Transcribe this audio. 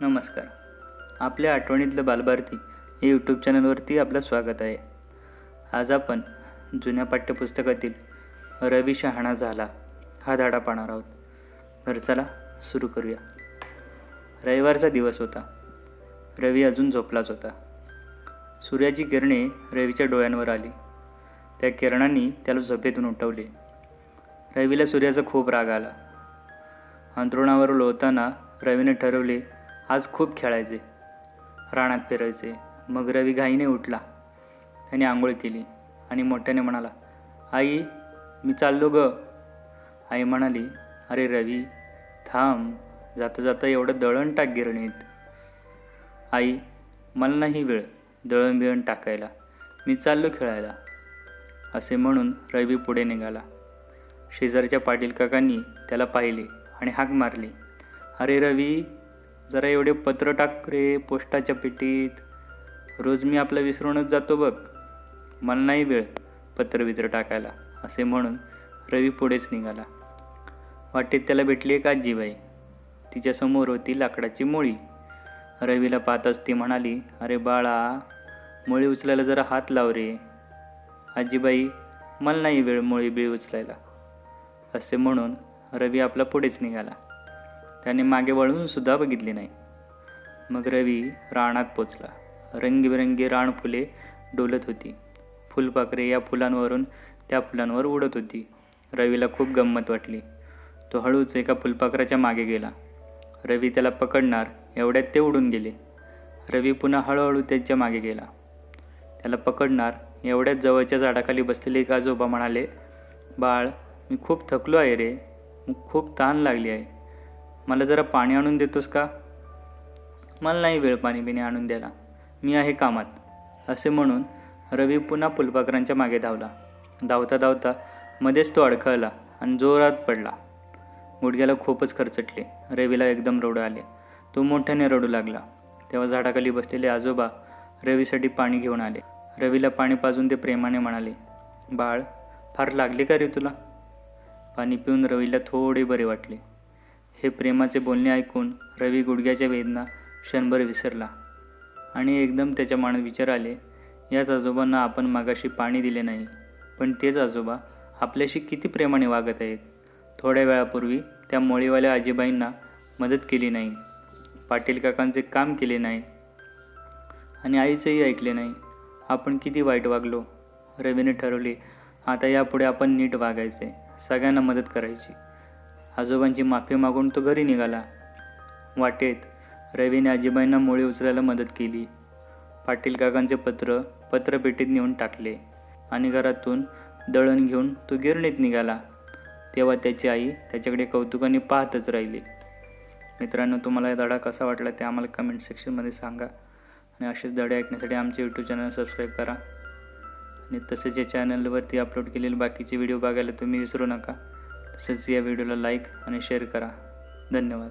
नमस्कार. आपल्या आठवणीतलं बालभारती या यूट्यूब चॅनलवरती आपलं स्वागत आहे. आज आपण जुन्या पाठ्यपुस्तकातील रवी शहाणा झाला हा धाडा पाहणार आहोत. तर चला सुरू करूया. रविवारचा दिवस होता. रवी अजून झोपलाच होता. सूर्याची किरणे रवीच्या डोळ्यांवर आली. त्या किरणांनी त्याला झोपेतून उठवले. रवीला सूर्याचा खूप राग आला. अंतरुणावर लोळताना रवीने ठरवले आज खूप खेळायचे. रानात फिरायचे. मग रवी घाईने उठला. त्याने आंघोळ केली आणि मोठ्याने म्हणाला आई मी चाललो ग. आई म्हणाली अरे रवी थांब. जाता जाता एवढं दळण टाक गिरणीत. आई मला नाही वेळ. दळण बिळण टाकायला. मी चाललो खेळायला. असे म्हणून रवी पुढे निघाला. शेजारच्या पाटील काकांनी त्याला पाहिले आणि हाक मारली. अरे रवी जरा एवढे पत्र टाक रे पोस्टाच्या पेटीत. रोज मी आपलं विसरूनच जातो बघ. मला नाही वेळ पत्र बित्र टाकायला असे म्हणून रवी पुढेच निघाला. वाटेत त्याला भेटली एक आजीबाई. तिच्यासमोर होती लाकडाची मोळी. रवीला पाहताच ती म्हणाली अरे बाळा मोळी उचलायला जरा हात लाव रे. आजीबाई मला नाही वेळ मोळी बिळी उचलायला. असे म्हणून रवी आपला पुढेच निघाला. त्याने मागे वळूनसुद्धा बघितले नाही. मग रवी रानात पोचला. रंगीबेरंगी रानफुले डोलत होती. फुलपाखरे या फुलांवरून त्या फुलांवर उडत होती. रवीला खूप गंमत वाटली. तो हळूच एका फुलपाखराच्या मागे गेला. रवी त्याला पकडणार एवढ्यात ते उडून गेले. रवी पुन्हा हळूहळू त्याच्यामागे गेला. त्याला पकडणार एवढ्याच जवळच्या झाडाखाली बसलेले एक आजोबा म्हणाले बाळ मी खूप थकलो आहे रे. खूप ताण लागली आहे. मला जरा पाणी आणून देतोस का? मला नाही वेळ पाणी बिणी आणून द्यायला. मी आहे कामात. असे म्हणून रवी पुन्हा फुलपाखरांच्या मागे धावला. धावता धावता मध्येच तो अडखळला आणि जोरात पडला. गुडघ्याला खूपच खरचटले. रवीला एकदम रडू आले. तो मोठ्याने रडू लागला. तेव्हा झाडाखाली बसलेले आजोबा रवीसाठी पाणी घेऊन आले. रवीला पाणी पाजून ते प्रेमाने म्हणाले बाळ फार लागले का रे तुला? पाणी पिऊन रवीला थोडे बरे वाटले. हे प्रेमाचे बोलणे ऐकून रवी गुडघ्याच्या वेदना क्षणभर विसरला. आणि एकदम त्याच्या मनात विचार आले याच आजोबांना आपण मागाशी पाणी दिले नाही पण तेच आजोबा आपल्याशी किती प्रेमाने वागत आहेत. थोड्या वेळापूर्वी त्या मोळीवाल्या आजीबाईंना मदत केली नाही पाटील काकांचे काम केले नाही आणि आईचंही ऐकले नाही. आपण किती वाईट वागलो. रवीने ठरवले आता यापुढे आपण नीट वागायचे सगळ्यांना मदत करायची. आजोबांची माफी मागून तो घरी निघाला. वाटेत रवीने आजीबाईंना मोळी उचलायला मदत केली. पाटील काकांचे पत्र पत्रपेटीत नेऊन टाकले आणि घरातून दळण घेऊन तो गिरणीत निघाला. तेव्हा त्याची आई त्याच्याकडे कौतुकाने पाहतच राहिली. मित्रांनो तुम्हाला धडा कसा वाटला ते आम्हाला कमेंट सेक्शनमध्ये सांगा आणि असेच धडे ऐकण्यासाठी आमचे यूट्यूब चॅनल सबस्क्राईब करा. आणि तसेच या चॅनलवरती अपलोड केलेले बाकीचे व्हिडिओ बघायला तुम्ही विसरू नका. तसेच या व्हिडिओला लाईक आणि शेअर करा. धन्यवाद.